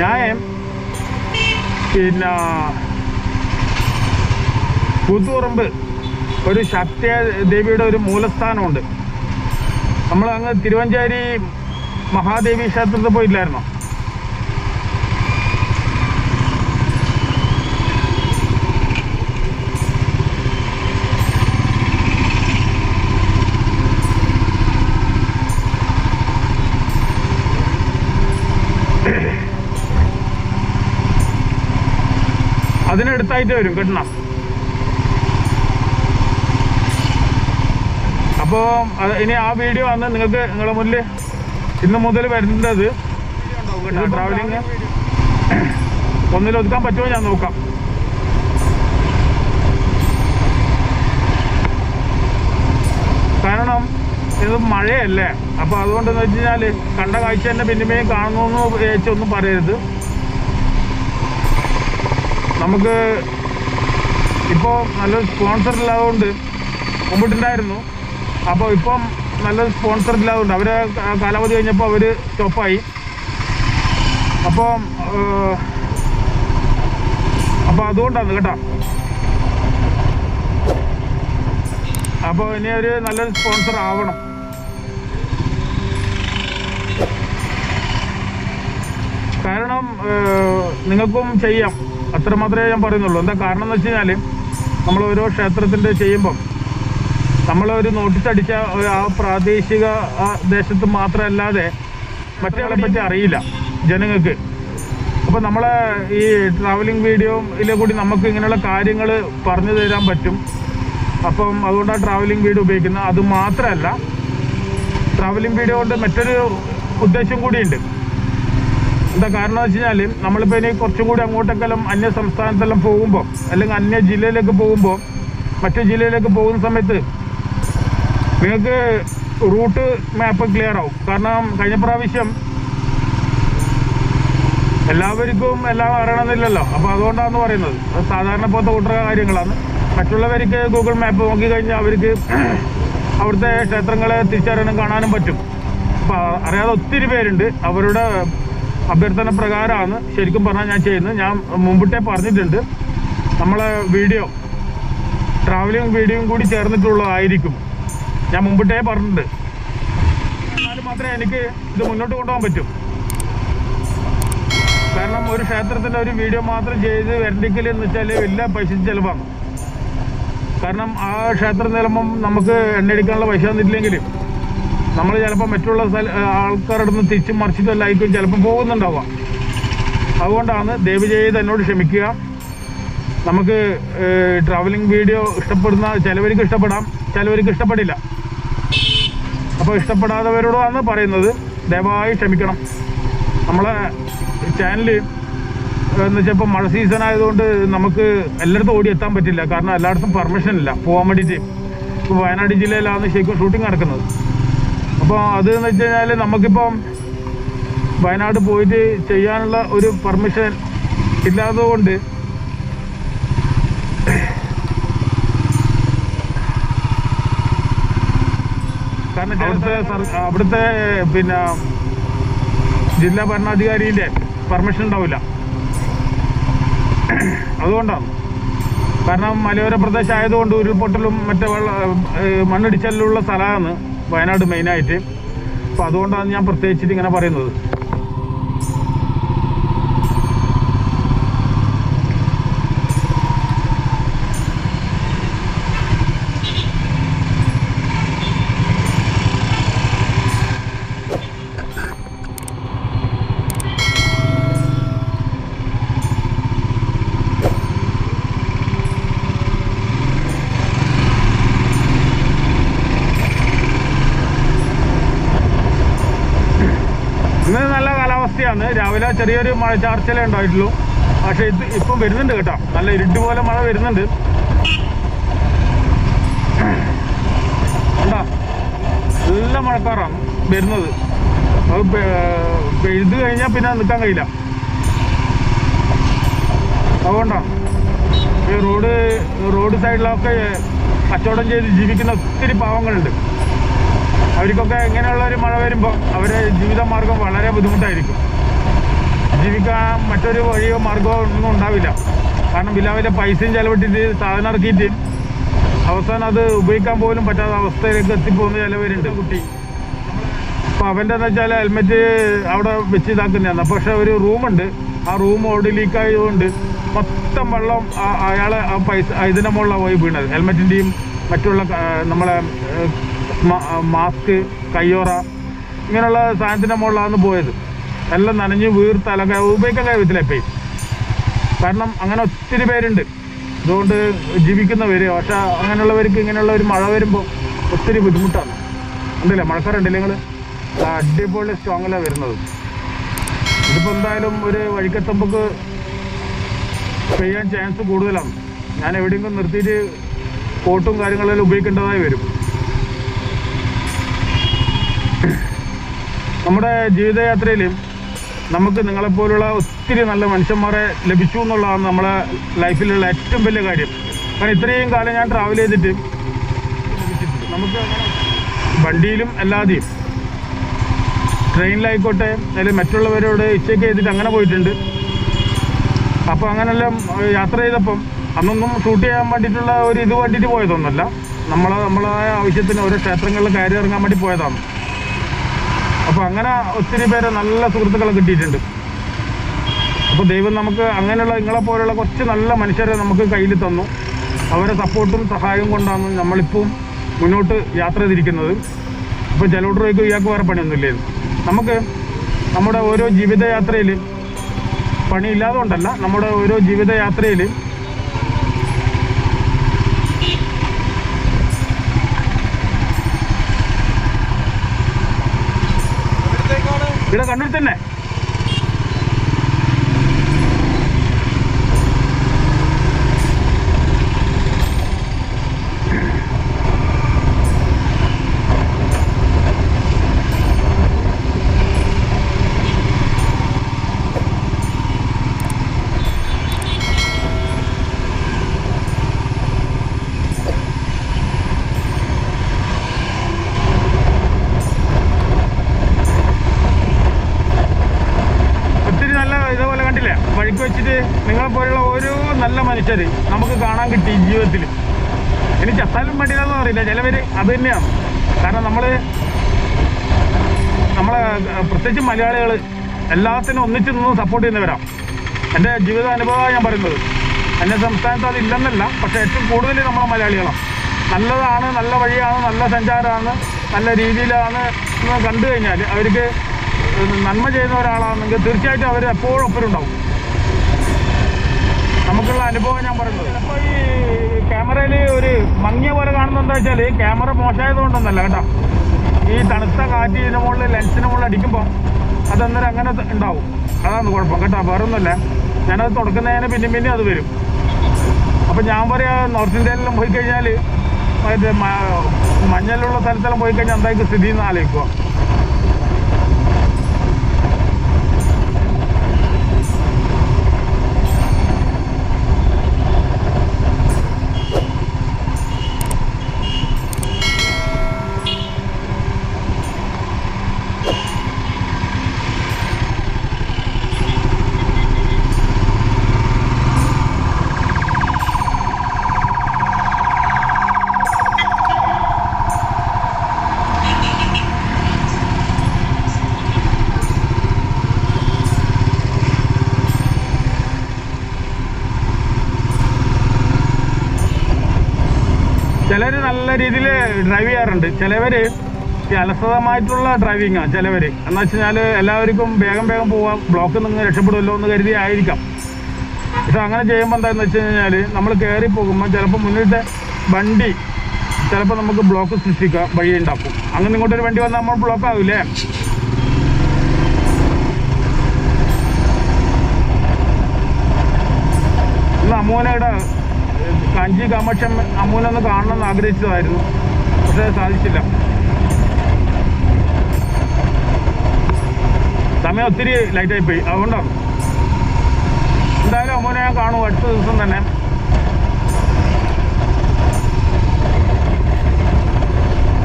ഞാൻ പിന്നെ പുതുറമ്പ്. ഒരു ശക്തി ദേവിയുടെ ഒരു മൂലസ്ഥാനമുണ്ട്. നമ്മൾ അങ്ങ് തിരുവഞ്ചാരി മഹാദേവി ക്ഷേത്രത്തിൽ പോയില്ലായിരുന്നോ? അതിനടുത്തായിട്ട് വരും കിട്ടണം അപ്പോ ഇനി ആ വീഡിയോ ആണ് നിങ്ങൾക്ക് നിങ്ങളുടെ മുന്നിൽ ഇന്ന് മുതൽ വരുന്നത്. ട്രാവലിങ് ഒന്നിലൊതുക്കാൻ പറ്റുമോ ഞാൻ നോക്കാം. കാരണം ഇത് മഴയല്ലേ. അപ്പോൾ അതുകൊണ്ടെന്ന് വെച്ച് കഴിഞ്ഞാൽ കണ്ട കാഴ്ച തന്നെ പിന്നെയും കാണുന്നു എന്ന് വിചാരിച്ചൊന്നും പറയരുത്. നമുക്ക് ഇപ്പോൾ നല്ലൊരു സ്പോൺസർ ഇല്ലാതുകൊണ്ട് മുമ്പിട്ടുണ്ടായിരുന്നു അപ്പോൾ ഇപ്പം നല്ലൊരു സ്പോൺസർ ഇല്ലാതുകൊണ്ട് അവരെ കാലാവധി കഴിഞ്ഞപ്പോൾ അവർ സ്റ്റോപ്പായി അപ്പോൾ അപ്പോൾ അതുകൊണ്ടാണ് കേട്ടോ. അപ്പോൾ ഇനി ഒരു നല്ലൊരു സ്പോൺസർ ആവണം. കാരണം നിങ്ങൾക്കും ചെയ്യാം. അത്ര മാത്രമേ ഞാൻ പറയുന്നുള്ളൂ. എന്താ കാരണം എന്ന് വെച്ച് കഴിഞ്ഞാൽ നമ്മൾ ഓരോ ക്ഷേത്രത്തിന്റെ ചെയ്യുമ്പം നമ്മളൊരു നോട്ടീസ് അടിച്ച ഒരു ആ പ്രാദേശിക ദേശത്ത് മാത്രമല്ലാതെ മറ്റേ പറ്റി അറിയില്ല ജനങ്ങൾക്ക്. അപ്പോൾ നമ്മളെ ഈ ട്രാവലിംഗ് വീഡിയോയിലെ കൂടി നമുക്ക് ഇങ്ങനെയുള്ള കാര്യങ്ങൾ പറഞ്ഞു തരാൻ പറ്റും. അപ്പം അതുകൊണ്ടാണ് ട്രാവലിംഗ് വീഡിയോ ഉപയോഗിക്കുന്നത്. അത് മാത്രമല്ല ട്രാവലിംഗ് വീഡിയോ കൊണ്ട് മറ്റൊരു ഉദ്ദേശം കൂടിയുണ്ട്. എന്താ കാരണം വെച്ച് കഴിഞ്ഞാൽ നമ്മളിപ്പോൾ ഇനി കുറച്ചും കൂടി അങ്ങോട്ടൊക്കെല്ലാം അന്യ സംസ്ഥാനത്തെല്ലാം പോകുമ്പോൾ അല്ലെങ്കിൽ അന്യ ജില്ലയിലേക്ക് പോകുമ്പോൾ മറ്റു ജില്ലയിലേക്ക് പോകുന്ന സമയത്ത് നിങ്ങൾക്ക് റൂട്ട് മാപ്പ് ക്ലിയർ ആവും. കാരണം കഴിഞ്ഞ പ്രാവശ്യം എല്ലാവർക്കും എല്ലാം അറിയണമെന്നില്ലല്ലോ. അപ്പോൾ അതുകൊണ്ടാണ് പറയുന്നത്. അത് സാധാരണ പോലത്തെ കൂട്ടര കാര്യങ്ങളാണ്. മറ്റുള്ളവർക്ക് ഗൂഗിൾ മാപ്പ് നോക്കി കഴിഞ്ഞാൽ അവർക്ക് അവിടുത്തെ ക്ഷേത്രങ്ങളെ തിരിച്ചറിയാനും കാണാനും പറ്റും. അപ്പോൾ അറിയാതെ ഒത്തിരി പേരുണ്ട്. അവരുടെ അഭ്യർത്ഥന പ്രകാരമാണ് ശരിക്കും പറഞ്ഞാൽ ഞാൻ ചെയ്യുന്നത്. ഞാൻ മുമ്പിട്ടേ പറഞ്ഞിട്ടുണ്ട്. നമ്മളെ വീഡിയോ ട്രാവലിംഗ് വീഡിയോയും കൂടി ചേർന്നിട്ടുള്ളതായിരിക്കും. ഞാൻ മുമ്പിട്ടേ പറഞ്ഞിട്ടുണ്ട്. എന്നാലും മാത്രമേ എനിക്ക് ഇത് മുന്നോട്ട് കൊണ്ടുപോകാൻ പറ്റും. കാരണം ഒരു ക്ഷേത്രത്തിന്റെ ഒരു വീഡിയോ മാത്രം ചെയ്ത് വരണ്ടിക്കൽ എന്ന് വെച്ചാൽ വലിയ പൈസ ചിലവാണ്. കാരണം ആ ക്ഷേത്രം നിലമ്പം നമുക്ക് എണ്ണയടിക്കാനുള്ള പൈസ തന്നിട്ടില്ലെങ്കിൽ നമ്മൾ ചിലപ്പോൾ മറ്റുള്ള ആൾക്കാരുടെ നിന്ന് തിരിച്ചും മറിച്ചിട്ടല്ലായിരിക്കും ചിലപ്പോൾ പോകുന്നുണ്ടാവുക. അതുകൊണ്ടാണ് ദയവ് ചെയ്ത് എന്നോട് ക്ഷമിക്കുക. നമുക്ക് ട്രാവലിംഗ് വീഡിയോ ഇഷ്ടപ്പെടുന്ന ചിലവർക്ക് ഇഷ്ടപ്പെടാം. ചിലവർക്ക് ഇഷ്ടപ്പെടില്ല. അപ്പോൾ ഇഷ്ടപ്പെടാത്തവരോടാണ് പറയുന്നത്. ദയവായി ക്ഷമിക്കണം. നമ്മളെ ചാനൽ എന്ന് വെച്ചാൽ ഇപ്പോൾ മഴ സീസൺ ആയതുകൊണ്ട് നമുക്ക് എല്ലായിടത്തും ഓടി എത്താൻ പറ്റില്ല. കാരണം എല്ലായിടത്തും പെർമിഷൻ ഇല്ല. പോകാൻ വേണ്ടിയിട്ട്. ഇപ്പോൾ വയനാട് ജില്ലയിലാണ് ശരിക്കും ഷൂട്ടിംഗ് നടക്കുന്നത്. അപ്പോൾ അത് എന്ന് വെച്ച് കഴിഞ്ഞാൽ നമുക്കിപ്പം വയനാട് പോയിട്ട് ചെയ്യാനുള്ള ഒരു പെർമിഷൻ ഇല്ലാത്തതുകൊണ്ട് കാരണം അവിടുത്തെ അവിടുത്തെ പിന്നെ ജില്ലാ ഭരണാധികാരിന്റെ പെർമിഷൻ ഉണ്ടാവില്ല. അതുകൊണ്ടാണ്. കാരണം മലയോര പ്രദേശമായതുകൊണ്ട് ഉരുൾപൊട്ടലും മറ്റേ വെള്ള മണ്ണിടിച്ചിലുള്ള മണ്ണിടിച്ചലിലുള്ള സ്ഥലമാണ്. വയനാട് മെയിനായിട്ട് അപ്പോൾ അതുകൊണ്ടാണ് ഞാൻ പ്രത്യേകിച്ചിട്ട് ഇങ്ങനെ പറയുന്നത് ഇന്ന് നല്ല കാലാവസ്ഥയാണ് രാവിലെ ചെറിയൊരു മഴ ചാർച്ചലേ ഉണ്ടായിട്ടുള്ളൂ. പക്ഷേ ഇത് ഇപ്പം വരുന്നുണ്ട് കേട്ടോ. നല്ല ഇരുട്ട് പോലെ മഴ വരുന്നുണ്ട്. കണ്ടാ? നല്ല മഴക്കാറാണ് വരുന്നത്. അത് പെയ്ത് കഴിഞ്ഞാൽ പിന്നെ നിൽക്കാൻ കഴിയില്ല. അതുകൊണ്ടാണ് ഈ റോഡ് റോഡ് സൈഡിലൊക്കെ കച്ചവടം ചെയ്ത് ജീവിക്കുന്ന ഒത്തിരി പാവങ്ങളുണ്ട്. അവർക്കൊക്കെ ഇങ്ങനെയുള്ള ഒരു മഴ വരുമ്പോൾ അവരെ ജീവിതമാർഗം വളരെ ബുദ്ധിമുട്ടായിരിക്കും. ജീവിക്കാൻ മറ്റൊരു വഴിയോ മാർഗമോ ഒന്നും ഉണ്ടാവില്ല. കാരണം വില പൈസയും ചിലവിട്ടിട്ട് സാധനം ഇറക്കിയിട്ട് അവസാനം അത് ഉപയോഗിക്കാൻ പോലും പറ്റാത്ത അവസ്ഥയിലേക്ക് എത്തിപ്പോകുന്ന ചിലവരുണ്ട് കുട്ടി. അപ്പോൾ അവന്റെ എന്ന് വെച്ചാൽ ഹെൽമെറ്റ് അവിടെ വെച്ച് ഇതാക്കുന്നതാണ്. പക്ഷെ ഒരു റൂമുണ്ട്. ആ റൂം ഓടി ലീക്ക് ആയതുകൊണ്ട് മൊത്തം വെള്ളം അയാളെ ആ പൈസ ഇതിന്റെ മുകളിലാണ് പോയി വീണത്. ഹെൽമെറ്റിന്റെയും മറ്റുള്ള നമ്മളെ മാസ്ക് കയ്യോറ ഇങ്ങനെയുള്ള സാധനത്തിന്റെ മുകളിലാണ് പോയത്. എല്ലാം നനഞ്ഞ് വീർത്ത് വീർത്തലൊക്കെ ഉപയോഗിക്കാൻ കഴിയത്തില്ല ഇപ്പം. കാരണം അങ്ങനെ ഒത്തിരി പേരുണ്ട്. അതുകൊണ്ട് ജീവിക്കുന്നവര് പക്ഷെ അങ്ങനെയുള്ളവർക്ക് ഇങ്ങനെയുള്ള ഒരു മഴ വരുമ്പോൾ ഒത്തിരി ബുദ്ധിമുട്ടാണ്. ഉണ്ടല്ലേ മഴക്കാറുണ്ടല്ലേ നിങ്ങൾ അടിപൊളി സ്ട്രോങ്ങിലാണ് വരുന്നത്. ഇതിപ്പോൾ എന്തായാലും ഒരു വഴിക്കെത്തുമ്പോൾ പെയ്യാൻ ചാൻസ് കൂടുതലാണ്. ഞാൻ എവിടെയെങ്കിലും നിർത്തിയിട്ട് കോട്ടും കാര്യങ്ങളെല്ലാം ഉപയോഗിക്കേണ്ടതായി വരും. നമ്മുടെ ജീവിതയാത്രയിൽ നമുക്ക് നിങ്ങളെപ്പോലുള്ള ഒത്തിരി നല്ല മനുഷ്യന്മാരെ ലഭിച്ചു എന്നുള്ളതാണ് നമ്മളെ ലൈഫിലുള്ള ഏറ്റവും വലിയ കാര്യം. കാരണം ഇത്രയും കാലം ഞാൻ ട്രാവൽ ചെയ്തിട്ട് നമുക്ക് വണ്ടിയിലും അല്ലാതെയും ട്രെയിനിലായിക്കോട്ടെ അല്ലെങ്കിൽ മറ്റുള്ളവരോട് ഇച്ചയ്ക്ക് ചെയ്തിട്ട് അങ്ങനെ പോയിട്ടുണ്ട്. അപ്പോൾ അങ്ങനെല്ലാം യാത്ര ചെയ്തപ്പം അന്നൊന്നും ഷൂട്ട് ചെയ്യാൻ വേണ്ടിയിട്ടുള്ള ഒരു ഇത് വേണ്ടിയിട്ട് പോയതൊന്നുമല്ല. നമ്മളെ നമ്മളായ ആവശ്യത്തിന് ഓരോ ക്ഷേത്രങ്ങളിൽ കയറി ഇറങ്ങാൻ വേണ്ടി പോയതാണ്. അപ്പോൾ അങ്ങനെ ഒത്തിരി പേരെ നല്ല സുഹൃത്തുക്കളെ കിട്ടിയിട്ടുണ്ട്. അപ്പോൾ ദൈവം നമുക്ക് അങ്ങനെയുള്ള നിങ്ങളെ പോലുള്ള കുറച്ച് നല്ല മനുഷ്യരെ നമുക്ക് കയ്യിൽ തന്നു. അവരെ സപ്പോർട്ടും സഹായവും കൊണ്ടാണ് നമ്മളിപ്പം മുന്നോട്ട് യാത്ര ചെയ്തിരിക്കുന്നത്. ഇപ്പോൾ ചിലവോട്ട് ചോദിക്കും ഇയാൾക്ക് വേറെ പണിയൊന്നുമില്ലേ? നമുക്ക് നമ്മുടെ ഓരോ ജീവിതയാത്രയിൽ പണിയില്ലാതെ കൊണ്ടല്ല നമ്മുടെ ഓരോ ജീവിതയാത്രയിൽ ഇവിടെ കണ്ണൂർ തന്നെ ഒത്തിരി നല്ല ഇതേപോലെ കണ്ടില്ലേ വഴിക്ക് വെച്ചിട്ട് നിങ്ങളെ പോലുള്ള ഓരോ നല്ല മനുഷ്യർ നമുക്ക് കാണാൻ കിട്ടി ജീവിതത്തിൽ ഇനി ചത്താലും പറ്റില്ലെന്ന് അറിയില്ല. ചിലവർ അത് തന്നെയാണ്. കാരണം നമ്മൾ നമ്മളെ പ്രത്യേകിച്ച് മലയാളികൾ എല്ലാത്തിനും ഒന്നിച്ച് നിന്ന് സപ്പോർട്ട് ചെയ്യുന്നവരാണ് എന്റെ ജീവിത അനുഭവമാണ് ഞാൻ പറയുന്നത്. എന്റെ സംസ്ഥാനത്ത് അത് ഇല്ലെന്നല്ല പക്ഷേ ഏറ്റവും കൂടുതൽ നമ്മളെ മലയാളികളാണ്. നല്ലതാണ് നല്ല വഴിയാണ് നല്ല സഞ്ചാരമാണ് നല്ല രീതിയിലാണ് എന്ന് കണ്ടു കഴിഞ്ഞാൽ അവർക്ക് നന്മ ചെയ്യുന്ന ഒരാളാണെങ്കിൽ തീർച്ചയായിട്ടും അവർ എപ്പോഴും ഒപ്പരുണ്ടാവും നമുക്കുള്ള അനുഭവം ഞാൻ പറയുന്നത്. ചിലപ്പോൾ ഈ ക്യാമറയിൽ ഒരു മങ്ങിയ പോലെ കാണുന്നത് എന്താ വെച്ചാൽ ക്യാമറ മോശമായത് കൊണ്ടൊന്നല്ല കേട്ടോ. ഈ തണുത്ത കാറ്റ് ഇതിന് മുകളിൽ ലെൻസിന് മുകളിൽ അടിക്കുമ്പോൾ അതെന്നേരം അങ്ങനെ ഉണ്ടാവും. അതാണ് കുഴപ്പം. കേട്ടോ വേറെ ഒന്നുമല്ല ഞാനത് തുടക്കുന്നതിന് പിന്നെ പിന്നെ അത് വരും. അപ്പം ഞാൻ പറയാ നോർത്ത് ഇന്ത്യയിലെല്ലാം പോയി കഴിഞ്ഞാൽ മറ്റേ മ- മഞ്ഞലുള്ള സ്ഥലത്തെല്ലാം പോയി കഴിഞ്ഞാൽ എന്തായിരിക്കും സ്ഥിതി എന്ന് ആലോചിക്കുക ചിലർ നല്ല രീതിയിൽ ഡ്രൈവ് ചെയ്യാറുണ്ട്. ചിലവർ ഈ അലസതമായിട്ടുള്ള ഡ്രൈവിംഗ് ആണ് ചിലവർ എന്ന് വെച്ച് എല്ലാവർക്കും വേഗം വേഗം പോവാം ബ്ലോക്ക് നിന്ന് രക്ഷപ്പെടുമല്ലോ എന്ന് കരുതി ആയിരിക്കാം. പക്ഷെ അങ്ങനെ ചെയ്യുമ്പോൾ എന്താണെന്ന് വെച്ച് കഴിഞ്ഞാൽ നമ്മൾ കയറി പോകുമ്പോൾ ചിലപ്പോൾ മുന്നിട്ട് വണ്ടി ചിലപ്പോൾ നമുക്ക് ബ്ലോക്ക് സൃഷ്ടിക്കാം വഴി ഉണ്ടാക്കും. അങ്ങനെ ഇങ്ങോട്ടൊരു വണ്ടി വന്നാൽ നമ്മൾ ബ്ലോക്ക് ആവില്ലേ അമ്മൂനയുടെ കാഞ്ചി കാമാക്ഷം കാണണം കാണണമെന്ന് ആഗ്രഹിച്ചതായിരുന്നു. പക്ഷേ സാധിച്ചില്ല. സമയം ഒത്തിരി ലൈറ്റായി പോയി അതുകൊണ്ടാണ് എന്തായാലും അമ്മൂനെ ഞാൻ കാണും അടുത്ത ദിവസം തന്നെ.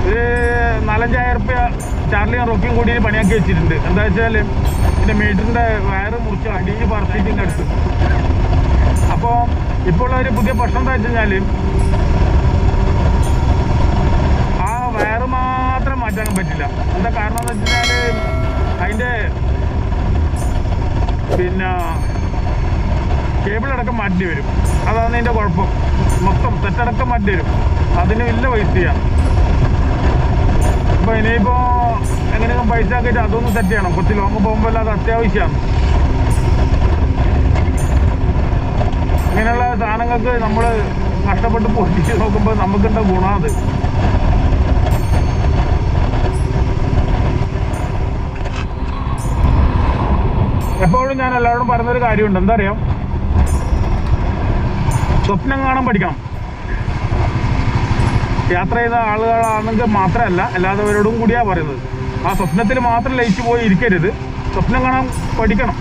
ഒരു നാലഞ്ചായിരം റുപ്യ ചാർലിയും റോക്കിയും കൂടി പണിയാക്കി വെച്ചിട്ടുണ്ട്. എന്താ വെച്ചാൽ ഇതിന്റെ മീറ്ററിന്റെ വയറ് മുറിച്ച് അടിയിൽ പറത്തിയിട്ടിന്റെ അടുത്ത്. ഇപ്പോൾ ഒരു പുതിയ പ്രശ്നം എന്താ വെച്ച് കഴിഞ്ഞാൽ ആ വയറ് മാത്രം മാറ്റാൻ പറ്റില്ല. എന്താ കാരണം എന്ന് വെച്ച് കഴിഞ്ഞാൽ അതിന്റെ പിന്നെ കേബിൾ അടക്കം മാറ്റി വരും. അതാണ് ഇതിന്റെ കുഴപ്പം. മൊത്തം തെറ്റടക്കം മാറ്റി വരും. അതിന് വലിയ പൈസയാണ് അപ്പോൾ ഇനിയിപ്പോൾ എങ്ങനെയെങ്കിലും പൈസ ആക്കിയിട്ട് അതൊന്ന് സെറ്റ് ചെയ്യണം. കുറച്ച് ലോങ് പോകുമ്പോൾ അത് അത്യാവശ്യമാണ് സാധനങ്ങൾക്ക് നമ്മൾ കഷ്ടപ്പെട്ട് പൊട്ടിച്ച് നോക്കുമ്പോൾ നമുക്കുണ്ട ഗുണം അത്? എപ്പോഴും ഞാൻ എല്ലാവരോടും പറയുന്നൊരു കാര്യമുണ്ട്. എന്താ അറിയാം? സ്വപ്നം കാണാൻ പഠിക്കണം. യാത്ര ചെയ്ത ആളുകളാണെങ്കിൽ മാത്രമല്ല അല്ലാത്തവരോടും കൂടിയാ പറയുന്നത്. ആ സ്വപ്നത്തിൽ മാത്രം ലയിച്ചു പോയി ഇരിക്കരുത്. സ്വപ്നം കാണാൻ പഠിക്കണം.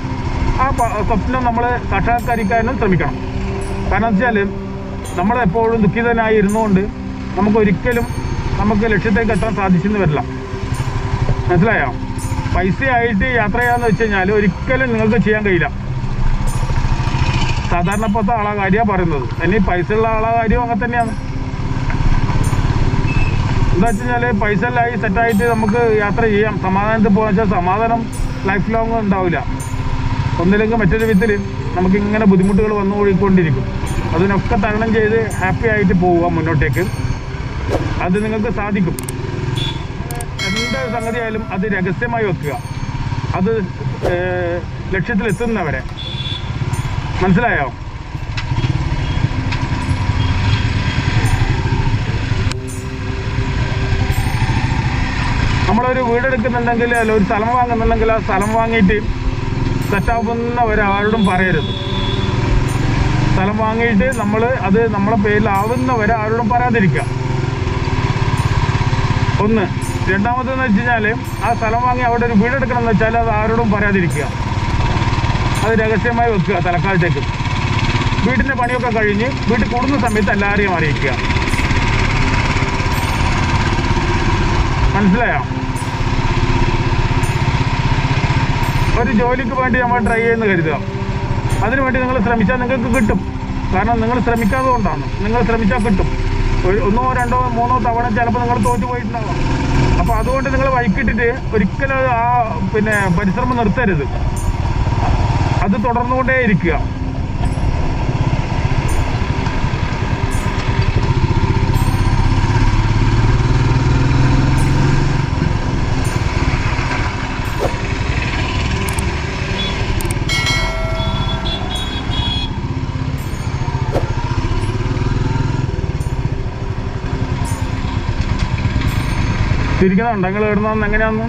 ആ സ്വപ്നം നമ്മൾ സാക്ഷാത്കരിക്കാനും ശ്രമിക്കണം. കാരണം വെച്ചാൽ നമ്മളെപ്പോഴും ദുഃഖിതനായി ഇരുന്നുകൊണ്ട് നമുക്കൊരിക്കലും നമുക്ക് ലക്ഷ്യത്തേക്ക് എത്താൻ സാധിച്ചെന്ന് വരില്ല. മനസ്സിലായോ? പൈസയായിട്ട് യാത്ര ചെയ്യാന്ന് വെച്ച് കഴിഞ്ഞാൽ ഒരിക്കലും നിങ്ങൾക്ക് ചെയ്യാൻ കഴിയില്ല. സാധാരണപ്പെട്ട ആളെ കാര്യമാണ് പറയുന്നത്. ഇനി പൈസ ഉള്ള ആളെ കാര്യവും അങ്ങനെ തന്നെയാണ്. എന്താ വെച്ച് കഴിഞ്ഞാൽ പൈസ എല്ലായി സെറ്റായിട്ട് നമുക്ക് യാത്ര ചെയ്യാം. സമാധാനത്തിൽ പോകാൻ വെച്ചാൽ സമാധാനം ലൈഫ് ലോങ് ഉണ്ടാവില്ല. ഒന്നില്ലെങ്കിൽ മറ്റൊരു വിധത്തിൽ നമുക്ക് ഇങ്ങനെ ബുദ്ധിമുട്ടുകൾ വന്നു പോയിക്കൊണ്ടിരിക്കും. അതിനൊക്കെ തരണം ചെയ്ത് ഹാപ്പി ആയിട്ട് പോവുക മുന്നോട്ടേക്ക്. അത് നിങ്ങൾക്ക് സാധിക്കും. എന്ത് സംഗതിയായാലും അത് രഹസ്യമായി വെക്കുക. അത് ലക്ഷ്യത്തിലെത്തുന്നവരെ. മനസ്സിലായോ? നമ്മളൊരു വീടെടുക്കുന്നുണ്ടെങ്കിൽ അല്ല ഒരു സ്ഥലം വാങ്ങുന്നുണ്ടെങ്കിൽ ആ സ്ഥലം വാങ്ങിയിട്ട് സെറ്റാവുന്ന ഒരാളോടും പറയരുത്. സ്ഥലം വാങ്ങിയിട്ട് നമ്മൾ അത് നമ്മളെ പേരിലാവുന്നവരെ ആരോടും പറയാതിരിക്കുക. ഒന്ന്. രണ്ടാമതെന്ന് വെച്ച് കഴിഞ്ഞാൽ ആ സ്ഥലം വാങ്ങി അവിടെ ഒരു വീടെടുക്കണം എന്ന് വെച്ചാൽ അത് ആരോടും പറയാതിരിക്കുക. അത് രഹസ്യമായി വെക്കുക തലക്കാലത്തേക്ക്. വീട്ടിന്റെ പണിയൊക്കെ കഴിഞ്ഞ് വീട്ടിൽ കൂടുന്ന സമയത്ത് എല്ലാവരെയും അറിയിക്കുക. മനസ്സിലായോ? ഒരു ജോലിക്ക് വേണ്ടി നമ്മൾ ട്രൈ ചെയ്യുന്നു കരുതുക. അതിനുവേണ്ടി നിങ്ങൾ ശ്രമിച്ചാൽ നിങ്ങൾക്ക് കിട്ടും. കാരണം നിങ്ങൾ ശ്രമിക്കാതെ കൊണ്ടാണ്. നിങ്ങൾ ശ്രമിച്ചാൽ കിട്ടും. ഒന്നോ രണ്ടോ മൂന്നോ തവണ ചിലപ്പോൾ നിങ്ങൾ തോറ്റു പോയിട്ടുണ്ടാവാം. അപ്പോൾ അതുകൊണ്ട് നിങ്ങൾ വൈകിട്ടിട്ട് ഒരിക്കലും ആ പിന്നെ പരിശ്രമം നിർത്തരുത്. അത് തുടർന്നുകൊണ്ടേ ഇരിക്കുക തിരിക്കുന്നുണ്ട് നിങ്ങൾ ഇടുന്നതെന്ന് എങ്ങനെയാന്ന്?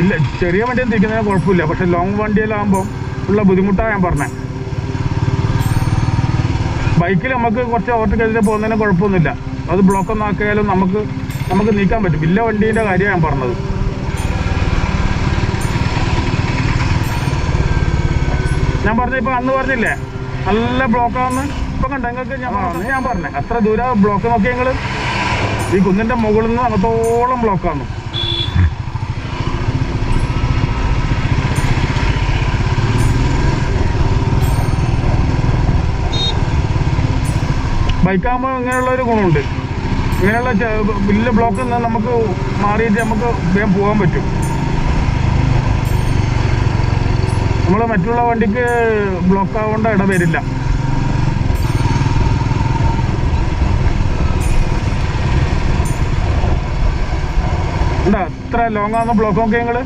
ഇല്ല ചെറിയ വണ്ടിയിൽ തിരിക്കുന്നതിന് കുഴപ്പമില്ല. പക്ഷെ ലോങ് വണ്ടിയിലാകുമ്പോൾ ഉള്ള ബുദ്ധിമുട്ടാണ് ഞാൻ പറഞ്ഞത് ബൈക്കിൽ നമുക്ക് കുറച്ച് ഓവർടേക്കെതിരെ പോകുന്നതിന് കുഴപ്പമൊന്നുമില്ല. അത് ബ്ലോക്ക് ഒന്നും ആക്കിയാലും നമുക്ക് നമുക്ക് നീക്കാൻ പറ്റും. ഇല്ല വണ്ടീന്റെ കാര്യമാണ് ഞാൻ പറഞ്ഞത്. ഞാൻ പറഞ്ഞ ഇപ്പം അന്ന് പറഞ്ഞില്ലേ? നല്ല ബ്ലോക്കാന്ന് ഇപ്പൊ കണ്ട? ഞാൻ പറഞ്ഞേ അത്ര ദൂര ബ്ലോക്ക് നോക്കി ഞങ്ങൾ ഈ കുന്നിന്റെ മുകളിൽ നിന്ന് അങ്ങത്തോളം ബ്ലോക്കാണ് ബൈക്കാകുമ്പോൾ ഇങ്ങനെയുള്ള ഒരു ഗുണമുണ്ട്. ഇങ്ങനെയുള്ള വലിയ ബ്ലോക്ക് നിന്ന് നമുക്ക് മാറിയിട്ട് നമുക്ക് വേഗം പോകാൻ പറ്റും. നമ്മൾ മറ്റുള്ള വണ്ടിക്ക് ബ്ലോക്ക് ആവേണ്ട ഇട വരില്ല. ഉണ്ടാ ഇത്ര ലോങ് ആകുന്ന ബ്ലോക്ക് നോക്കിയാൽ ഞങ്ങൾ